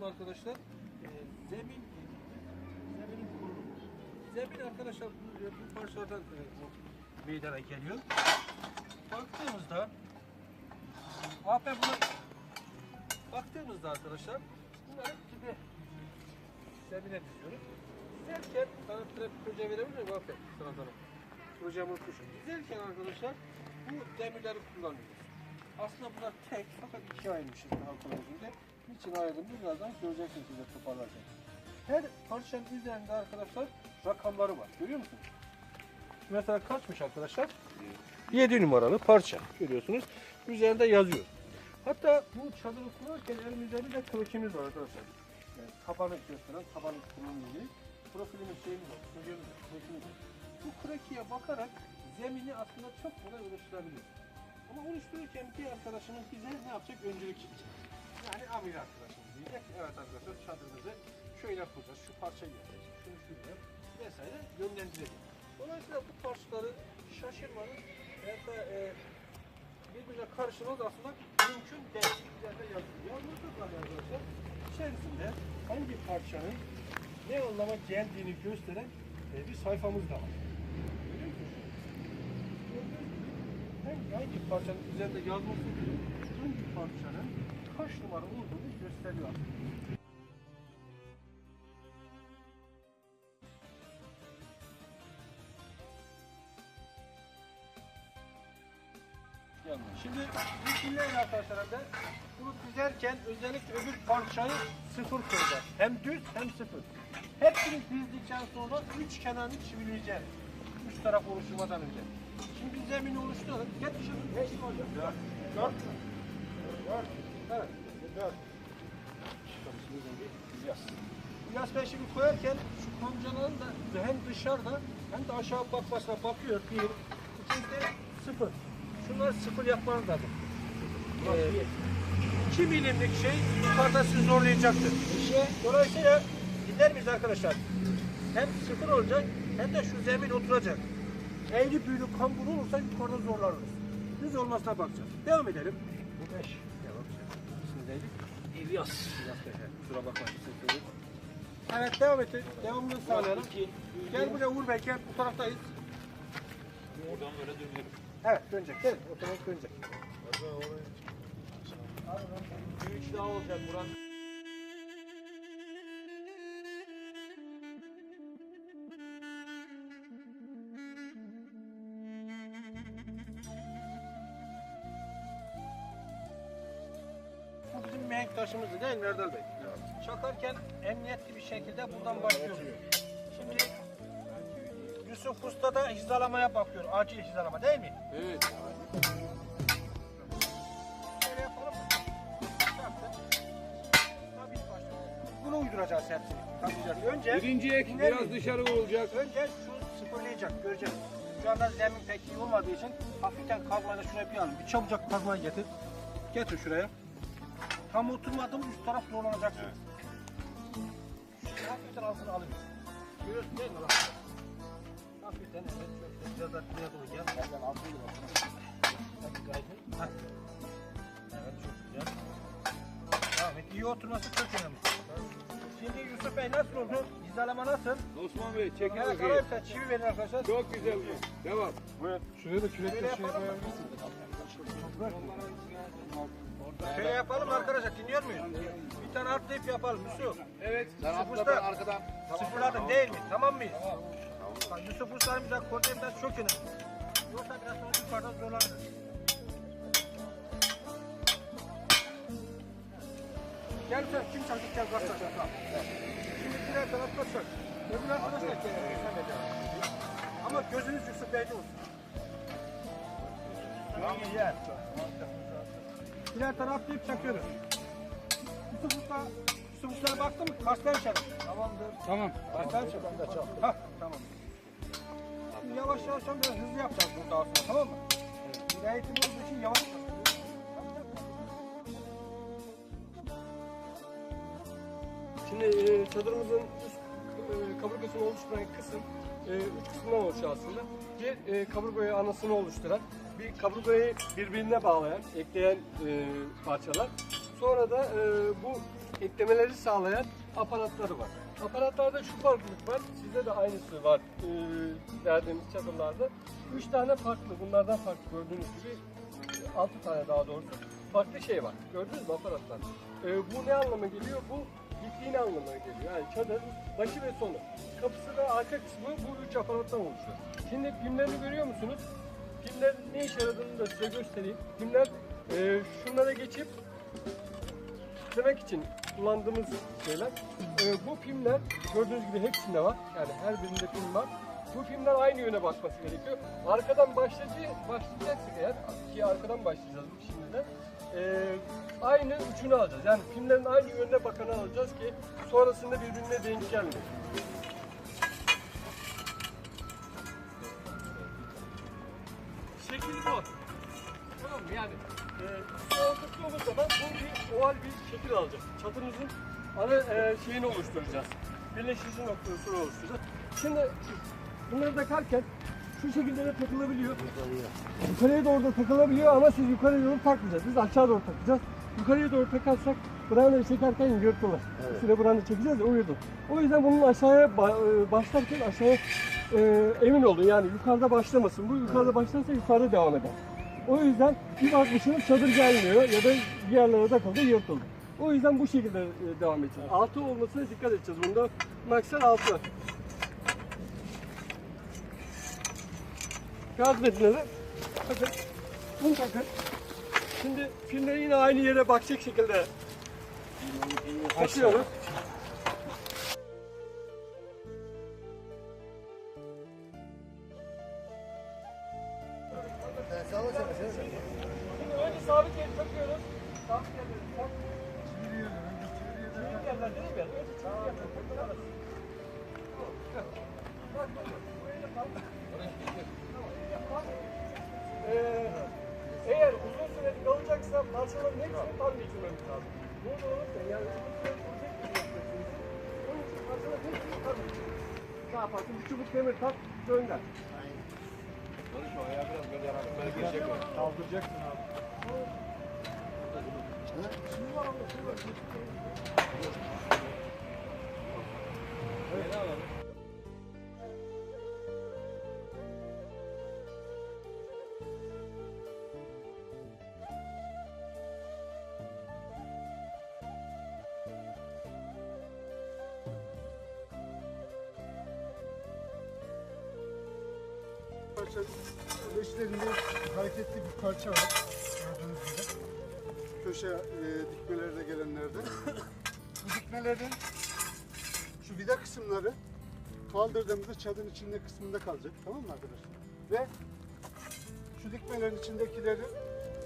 kısmı arkadaşlar e, zemin zeminin. Zemin arkadaşlar bu, e, bu parçalardan e, bu meydana geliyor. Baktığımızda AP buna baktığımızda arkadaşlar bunları gibi zemine diziyoruz. Dizerken trafik proje verebilir miyim AP? Sıradanım. Projemi unutmuşum. Dizerken arkadaşlar bu demirleri kullanıyoruz. Aslında bunlar tek fakat ikiye ayırmışız daha kolay Niçin ayırdım birazdan göreceksiniz size toparlarken. Her parçanın üzerinde arkadaşlar rakamları var. Görüyor musunuz? Mesela kaçmış arkadaşlar? 7 numaralı parça görüyorsunuz. Üzerinde yazıyor. Hatta bu çadırı kurarken elimizde bir de krokimiz var arkadaşlar. Yani tabanı gösteren, tabanı kullanımı Profilimiz şeyimiz var, projemiz var, krokimiz var. Bu krokiye bakarak zemini aslında çok kolay oluşturabilir. Ama oluştururken bir arkadaşımız bize ne yapacak? Öncülük yapacak. Yani amir arkadaşımız diyecek. Evet arkadaşlar çadırımızı şöyle kuracağız. Şu parçayı yapacağız. Şunu şuraya vesaire yönlendirecek. Dolayısıyla bu parçaları şaşırmanın da e, birbirine karıştırmanız aslında mümkün değil. Üzerinde. Yalnızlık var arkadaşlar. İçerisinde hangi parçanın ne anlama geldiğini gösteren e, bir sayfamız da var. Hangi, parçanın üzerinde yazması hangi parçanın kaç numara olduğunu gösteriyor. Şimdi dinleyin arkadaşlar de bunu dizerken özellikle öbür parçayı sıfır koyacağız. Hem düz hem sıfır. Hepsini dizdikten sonra üç kenarını çivileyeceğiz. Üç taraf oluşturmadan önce. Şimdi biz zemini oluşturalım. Getir şunu. Beş mi hocam? Dört. Dört mü? Dört. Evet. Dört. Bey şimdi koyarken şu kamcaların da hem dışarıda hem de aşağı bakmasına bakıyor. Bir, ikincide sıfır. Şunları sıfır yapmanız lazım. Ee, 2 milimlik şey yukarıda sizi zorlayacaktır. İşe, dolayısıyla dinler miyiz arkadaşlar? Hem sıfır olacak hem de şu zemin oturacak. Eğri büğrü kambur olursa yukarıda zorlarız. Düz olmasına bakacağız. Devam edelim. Bu 5. Neydi? İlyas. İlyas he, Kusura bakmayın. Evet devam et. Devamını sağlayalım. Gel buraya Uğur Bey gel. Bu taraftayız. Oradan böyle dönüyorum. Evet dönecek. Değil mi? Otomatik dönecek. Üç daha olacak Murat. Taşımızdı değil mi Erdal Bey? Çakarken emniyetli bir şekilde buradan başlıyoruz. Şimdi Yusuf Usta da hizalamaya bakıyor. Acil hizalama değil mi? Evet. Şöyle yapalım mı? Tabii başlıyoruz. Bunu uyduracağız hepsini. Tabii Önce Birinci ek biraz miyiz? dışarı olacak. Önce şu sıfırlayacak, göreceğiz. Şu anda zemin pek iyi olmadığı için hafiften kazmayla şuraya bir alın. Bir çabucak kazmayı getir. Getir şuraya. Tam oturmadı mı üst taraf zorlanacaksın. Şu hafiften altını alayım. Görüyorsun değil mi? Hafiften evet. Şöyle biraz da buraya doğru gel. Gel altını. Heh. Evet çok güzel. Tamam iyi oturması çok önemli. Şimdi Yusuf Bey nasıl oldu? Hizalama nasıl? Osman Bey çekin Evet, bakayım. arkadaşlar çivi verin arkadaşlar. Çok güzel bu. Devam. Şuraya da kürekle şey yapalım mı? Şöyle yapalım arkadaşlar dinliyor muyuz? Bir tane atlayıp yapalım Yusuf. Evet. Sen atla ben arkadan. Sıfırladın değil mi? Tamam mıyız? Bak Yusuf Usta'nın bize koordinatlar çok önemli. Yoksa biraz sonra yukarıda zorlanırız. Gel sen kim çaktık gel bak. Tamam. Şimdi birer taraf basacak. Öbür arkadaş da devam. Ama gözünüz Yusuf Bey'de olsun. Tamam yer. Birer taraf atlayıp çakıyoruz. Yusuf Usta, Yusuf Usta'ya baktın mı? Kaçtan çak. Tamamdır. Tamam. Kaçtan çak. Ben de çak. Hah, tamam. Şimdi yavaş yavaş biraz hızlı yapacağız burada aslında tamam mı? Evet. Bir eğitim olduğu için yavaş yavaş. Şimdi e, çadırımızın üst e, kaburgasını oluşturan kısım e, üç kısımdan oluşuyor aslında. Bir e, kaburgayı anasını oluşturan, bir kaburgayı birbirine bağlayan, ekleyen e, parçalar. sonra da e, bu eklemeleri sağlayan aparatları var. Aparatlarda şu farklılık var. Sizde de aynısı var. E, verdiğimiz çadırlarda. Üç tane farklı. Bunlardan farklı gördüğünüz gibi. e, Altı tane daha doğrusu. Farklı şey var. Gördünüz mü aparatlar? E, bu ne anlama geliyor? Bu bittiğini anlamına geliyor. Yani çadır başı ve sonu. Kapısı ve arka kısmı bu üç aparattan oluşuyor. Şimdi pimlerini görüyor musunuz? Pimler ne işe yaradığını da size göstereyim. Pimler e, şunlara geçip demek için kullandığımız şeyler. E, bu pimler gördüğünüz gibi hepsinde var. Yani her birinde pim var. Bu pimler aynı yöne bakması gerekiyor. Arkadan başlayıcı, başlayacaksak eğer, ki arkadan başlayacağız şimdiden. E, aynı ucunu alacağız. Yani pimlerin aynı yönüne bakanı alacağız ki sonrasında birbirine denk gelmesin. Şekil alacak. Çatımızın ana e, şeyini oluşturacağız. Birleşici noktasını oluşturacağız. Şimdi bunları takarken şu şekilde de takılabiliyor. Yukarıya doğru da takılabiliyor ama siz yukarıya doğru takmayacağız. Biz aşağı doğru takacağız. Yukarıya doğru takarsak brandayı çekerken yırtılır. Evet. Süre branda çekeceğiz ya yırtılır. O yüzden bunun aşağıya e, başlarken aşağıya e, emin olun yani yukarıda başlamasın. Bu yukarıda başlarsa yukarıda devam eder. O yüzden bir bakmışsınız çadır gelmiyor ya da bir yerlere takıldı yırtıldı. O yüzden bu şekilde e, devam edeceğiz. Altı olmasına dikkat edeceğiz. Bunda maksat altı. Kağıt metnleri. Bakın. Bunu takın. Şimdi filmleri yine aynı yere bakacak şekilde takıyoruz. Süreli kalacak bir noktasınız. Onun için parçaların hepsini tam geçirin. Ne yaparsın? Bir çubuk demir tak, gönder. Kaldıracaksın abi. Şimdi var ama şimdi var. Evet. Parça beşlerinde hareketli bir parça var. Gördüğünüz gibi. Köşe e, dikmelerde gelenlerde. Bu dikmelerin şu vida kısımları kaldırdığımızda çadırın içinde kısmında kalacak. Tamam mı arkadaşlar? Ve şu dikmelerin içindekileri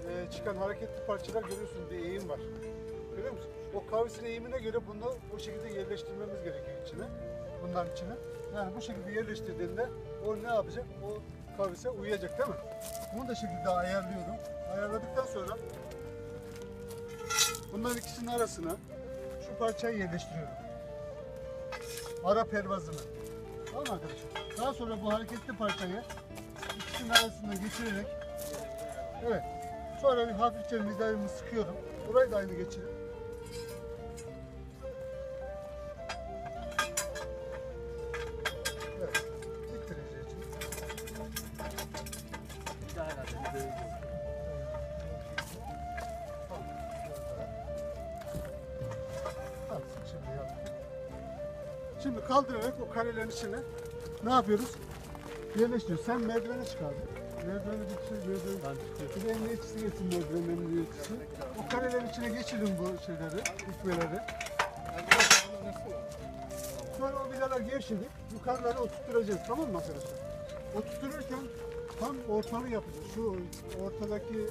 e, çıkan hareketli parçalar görüyorsunuz bir eğim var. Görüyor musun? O kavisin eğimine göre bunu bu şekilde yerleştirmemiz gerekiyor içine. Bunların içine. Yani bu şekilde yerleştirdiğinde o ne yapacak? O kavise uyuyacak değil mi? Bunu da şekilde ayarlıyorum. Ayarladıktan sonra bunların ikisinin arasına şu parçayı yerleştiriyorum. Ara pervazını. Tamam arkadaşlar? Daha sonra bu hareketli parçayı ikisinin arasından geçirerek Evet. Sonra bir hafifçe vidayımı sıkıyorum. Burayı da aynı geçirip Şimdi kaldırarak o karelerin içine ne yapıyoruz? Yerleştiriyoruz. Sen merdivene çıkardın. Merdiveni bitir, merdiveni. Bir de emniyetçisi geçsin merdivenin emniyetçisi. O karelerin içine geçirin bu şeyleri, dikmeleri. Sonra o vidalar gevşedik. Yukarıları oturtturacağız. Tamam mı arkadaşlar? Oturtururken tam ortalı yapacağız. Şu ortadaki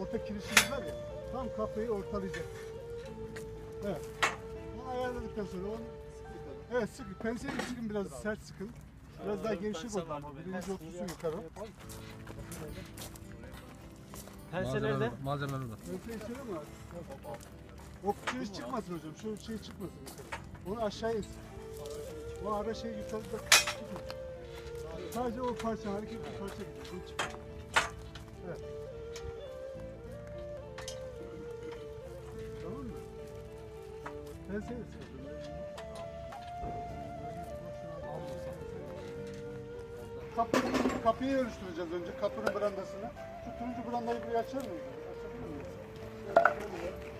orta kirişimiz var ya. Tam kafayı ortalayacak. Evet. Bunu ayarladıktan sonra onu Evet sıkın. Penseyi sıkın biraz sert sıkın. Biraz daha gevşek olsun. Birinci otursun yukarı. Pense nerede? Malzemeler burada. Penseyi içeri mi abi? O kiriş çıkmasın hocam. Şu şey çıkmasın. Onu aşağıya insin. O ara şey yukarıda çıkmasın. Sadece o parça hareketli parça gidiyor. Bu çıkıyor. Evet. Tamam mı? Ben seni Kapı, kapıyı ölçtüreceğiz önce kapının brandasını. Şu turuncu brandayı buraya açar mıyız? Açabilir miyiz? Evet,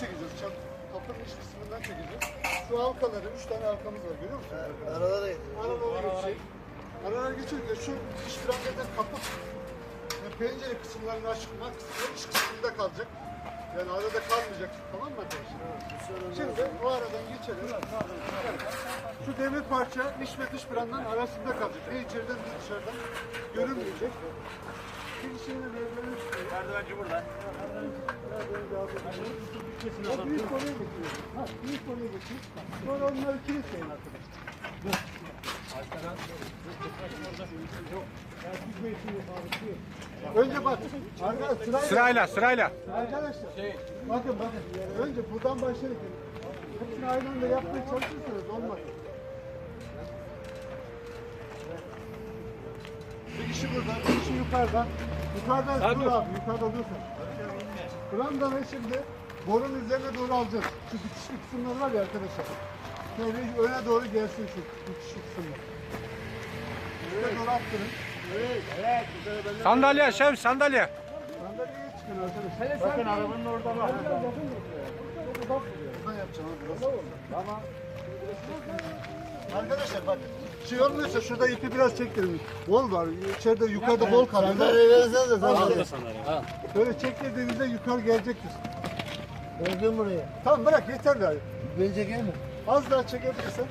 çekeceğiz. Çap, kapının iç kısmından çekeceğiz. Şu halkaları, üç tane halkamız var görüyor musun? Araları Aralara geçecek. Aralara geçerken şu iç brandada kapı ve pencere kısımlarını açmak kısmı iç kısmında kalacak. Yani arada kalmayacak. Tamam mı arkadaşlar? Şimdi o aradan geçelim. Evet. Şu demir parça iç ve dış brandanın arasında kalacak. Ne içeriden ne dışarıdan görünmeyecek. Bir şeyini merdiveni Merdivenci burada. O büyük konuya getiriyor. Ha, büyük konuya getiriyor. Sonra onları kilitleyin arkadaşlar. Önce bak. Arkadaşlar sırayla. Sırayla sırayla. Arkadaşlar. Bakın bakın. Önce buradan başlayarak. Hepsini aynı anda yapmaya çalışırsanız olmaz. Kişi buradan, bir kişi yukarıdan. Yukarıdan dur abi, yukarıda dur sen. Brandanı şimdi borun üzerine doğru alacağız. Şu dikişli kısımlar var ya arkadaşlar. Şöyle öne doğru gelsin şu dikişli kısımlar. Öne doğru attırın. Evet. Evet. Sandalye şef sandalye. Sandalyeye çıkın arkadaşlar. Bakın arabanın orada var. Buradan yapacağım. Tamam. Arkadaşlar bak. Şey olmuyorsa şurada ipi biraz çektirin. Bol var. İçeride yukarıda bol kalıyor. Sandalyeyi versene de sandalye. Böyle çektirdiğinizde yukarı gelecektir. Bırakın buraya. Tamam bırak yeter gari. Beni çekeyim mi? Az daha çekebilirsen.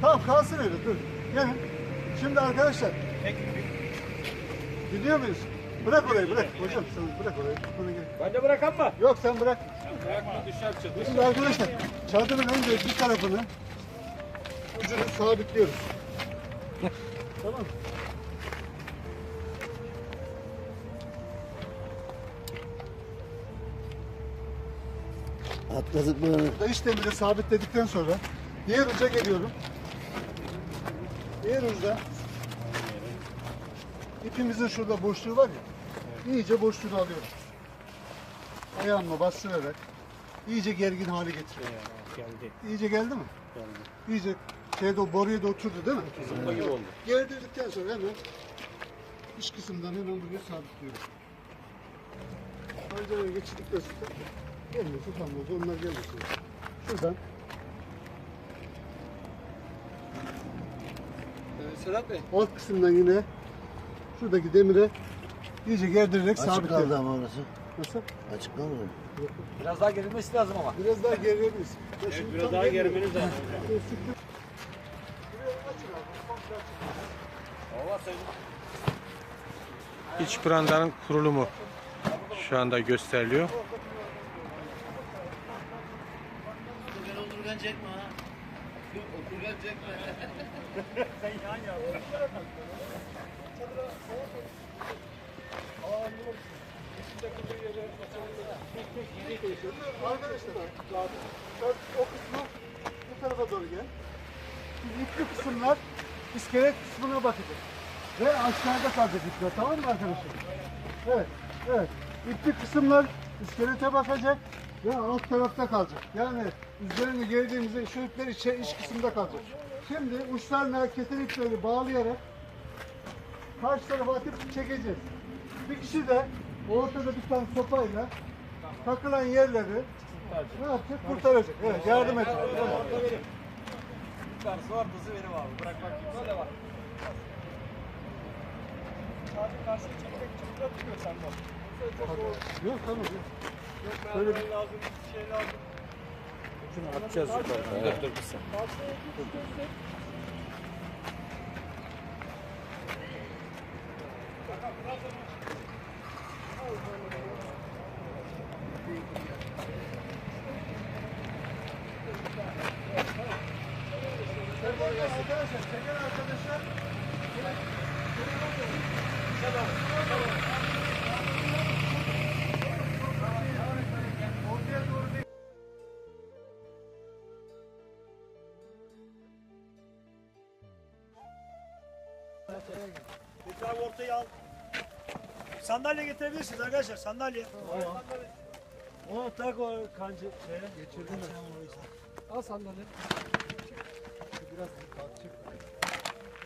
Tamam kalsın öyle dur. Gelin. Şimdi arkadaşlar. Gidiyor muyuz? Bırak orayı bırak. Hocam sen bırak orayı. Bana gel. Ben de bırakan mı? Yok sen bırak. Bırakma düşer çadır. Şimdi arkadaşlar çadırın önce bir tarafını ucunu sabitliyoruz. tamam mı? Atladık. Burada iç demiri sabitledikten sonra diğer uca geliyorum. Diğer uçta ipimizin şurada boşluğu var ya. iyice boşluğunu alıyorum. Ayağımla bastırarak iyice gergin hale getiriyorum. Geldi. İyice geldi mi? Geldi. İyice şeyde o boruya da oturdu değil mi? Zımba gibi oldu. Gerdirdikten sonra hemen iç kısımdan hemen buraya sabitliyorum. Pancaraya geçirdikten sonra gelmiyorsa kalmaz. Onlar gelmesin. Şuradan Sedat Bey. alt kısımdan yine şuradaki demire iyice gerdirerek Açık kaldı ama orası. Nasıl? Açık kalmadı. Biraz daha gerilmesi lazım ama. Biraz daha gerilebiliriz. Ya şimdi biraz daha gerilmeniz lazım. İç brandanın kurulumu şu anda gösteriliyor. Oturgan oturgan çekme ha. Oturgan çekme. Arkadaşlar sen o kısmı bu tarafa doğru gel. İpli kısımlar iskelet kısmına bakacak. Ve aşağıda kalacak ipler tamam mı arkadaşlar? Evet, evet. İpli kısımlar iskelete bakacak ve alt tarafta kalacak. Yani üzerine geldiğimizde şu ipler içe, iç kısımda kalacak. Şimdi uçlarına ketin ipleri bağlayarak karşı tarafa atıp çekeceğiz. Bir kişi de ortada bir tane sopayla takılan yerleri ne yapacak? Kurtaracak. Evet, yardım edecek. Evet. Yukarısı var hızı benim abi. Bırak bakayım. Böyle bak. Yok tamam. Yok. Böyle bir Atacağız yukarıdan. Dur dur bir sen. Arkadaşlar çeken arkadaşlar abi ortaya al. Sandalye getirebilirsiniz arkadaşlar sandalye. Onu tak o kancı şeye. Geçirdim Al sandalye.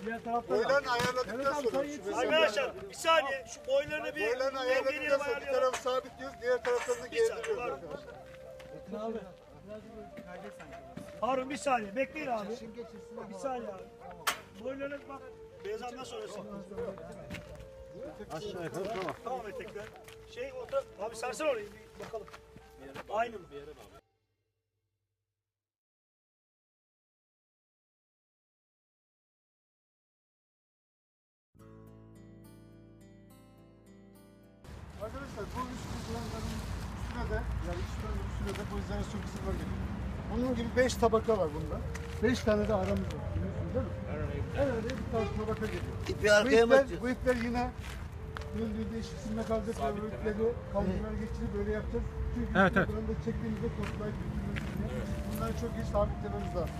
Diğer tarafta da. Boylarını ayarladıktan Evet abi, sonra sen şu yetsin. mesela Arkadaşlar bir saniye şu boylarını bir boylarını ayarladıktan sonra bir tarafı sabitliyoruz, diğer taraftan saniye, gezdiriyoruz var. arkadaşlar. Abi. Harun bir saniye bekleyin abi. Bir saniye abi. Boylarını bak. Beyazan'dan sonrası. Aşağı yukarı tamam. Tamam etekler. Şey otur. Abi sarsana orayı bir bakalım. Aynı mı? Arkadaşlar bu üst kullanımların üstüne de yani üstüne üstüne de bu izolasyon kısımlar geliyor. Bunun gibi 5 tabaka var bunda. 5 tane de aramız var. Biliyorsunuz değil mi? Evet. Evet, bir tane tabaka geliyor. İpi Bu arkaya mı ipler, atacağız? bu ipler yine döndüğü değişikliğinde kalacak. Bu ipleri kaldırmaya geçirip böyle yapacağız. Çünkü Evet, evet. buranın da çektiğimizde toplayıp götürmemiz diye. Bunları çok iyi sabitlememiz lazım.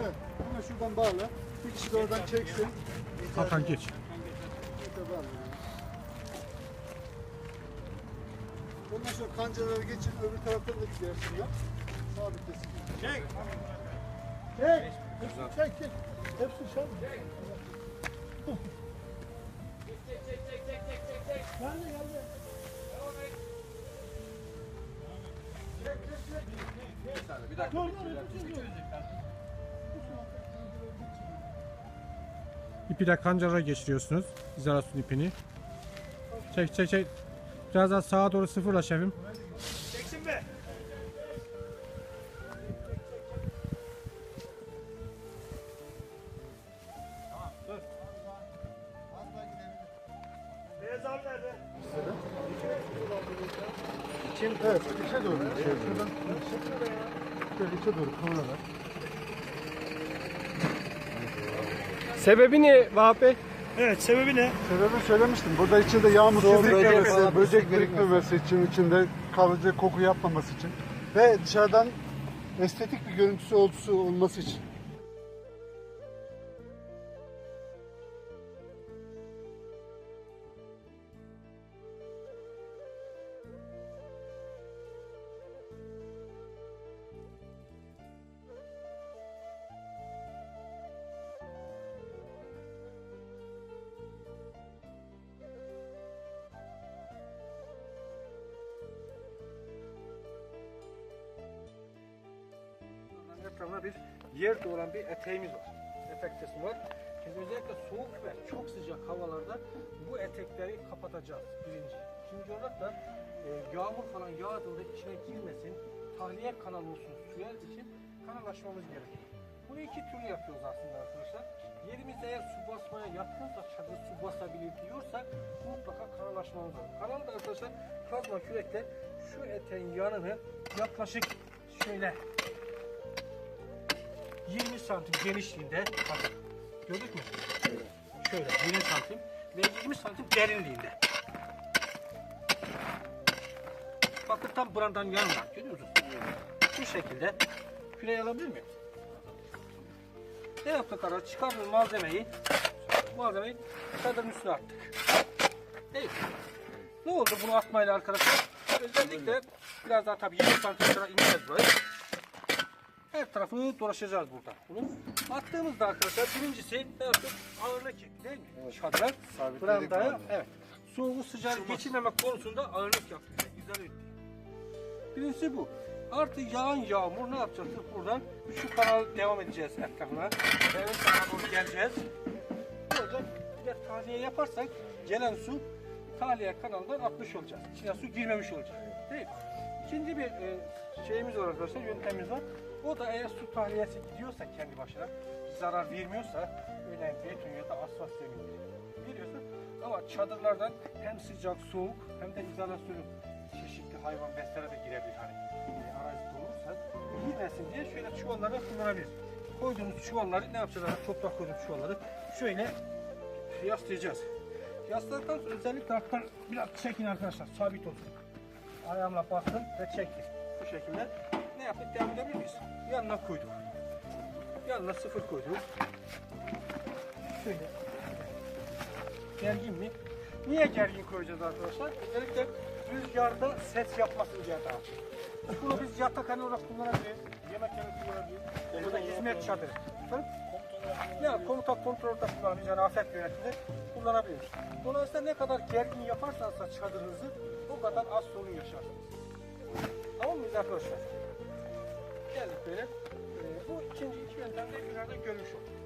Evet. Bunu şuradan bağla. Bir kişi de oradan çeksin. Hakan geç. Yeter, bağla. Ondan sonra kancaları geçin, öbür taraftan da bir dersin yap. Sabitlesin. Çek. Çek! Çek, çek. Hepsi şu an. İpi de kancara geçiriyorsunuz. İzolasyon ipini. Çek çek çek. Biraz daha sağa doğru sıfırla şefim. Çeksin be. Sebebi ne Vahap Bey? Evet sebebi ne? Sebebi söylemiştim. Burada içinde yağmur birikmemesi, böcek birikmemesi için, içinde kalıcı koku yapmaması için ve dışarıdan estetik bir görüntüsü olması, olması için. Yerde olan bir eteğimiz var. Kısmı var. Şimdi özellikle soğuk ve çok sıcak havalarda bu etekleri kapatacağız birinci. İkinci olarak da e, yağmur falan yağdığında içine girmesin, tahliye kanalı olsun suya için kanalaşmamız gerekiyor. Bunu iki türlü yapıyoruz aslında arkadaşlar. Yerimizde eğer su basmaya yatkınsa, çadır su basabilir diyorsak mutlaka kanalaşmamız lazım. Kanalı da arkadaşlar kazma kürekle şu eteğin yanını yaklaşık şöyle 20 santim genişliğinde bakın. Gördük mü? Şöyle 20 santim ve 20 santim derinliğinde. Bakın tam burandan yanına. Görüyor musunuz? Bu şekilde küreği alabilir miyim? Ne yaptık arkadaşlar? Çıkardığımız malzemeyi malzemeyi çadırın üstüne attık. Değil. Ne oldu bunu atmayla arkadaşlar? Özellikle biraz daha tabii 20 santim kadar ineceğiz böyle. Her tarafını dolaşacağız burada. Bunu attığımızda arkadaşlar birincisi ne yaptık? Ağırlık çekti değil mi? Çadıra. Brandaya evet. Soğuğu sıcağı geçirmemek konusunda ağırlık yaptı. Güzel etti. Birincisi bu. Artı yağan yağmur ne yapacağız? Buradan şu kanal devam edeceğiz etrafına. Evet sana doğru geleceğiz. Olacak? Bir tahliye yaparsak gelen su tahliye kanalından atmış olacağız. İçine su girmemiş olacak. Değil mi? İkinci bir e, şeyimiz var arkadaşlar, yöntemimiz var. O da eğer su tahliyesi gidiyorsa kendi başına, zarar vermiyorsa, örneğin beton ya da asfalt zemini veriyorsa ama çadırlardan hem sıcak, soğuk hem de izolasyonu çeşitli hayvan beslere de girebilir hani e, arazide olursa girmesin diye şöyle çuvallarda kullanabilir. koyduğunuz çuvalları ne yapacağız? abi? Toprak koyduğumuz çuvalları şöyle yaslayacağız. Yasladıktan sonra özellikle alttan biraz çekin arkadaşlar. Sabit olsun. Ayağımla bastım ve çektim. Bu şekilde. Yaptık? Devam edebilir miyiz? Yanına koyduk. Yanına sıfır koyduk. Şöyle. Gergin mi? Niye gergin koyacağız arkadaşlar? Özellikle rüzgarda ses yapmasın diye daha. Bunu biz yatakhane olarak kullanabiliriz. Yemek yemek kullanabiliriz. Bu da hizmet çadırı. Ya komuta kontrolde kullanabiliriz. Yani afet yönetiminde kullanabiliriz. Dolayısıyla ne kadar gergin yaparsanız çadırınızı o kadar az sorun yaşarsınız. Tamam mıyız arkadaşlar? Geldik böyle. Ee, bu ikinci iki yöntemde bir arada görmüş olduk.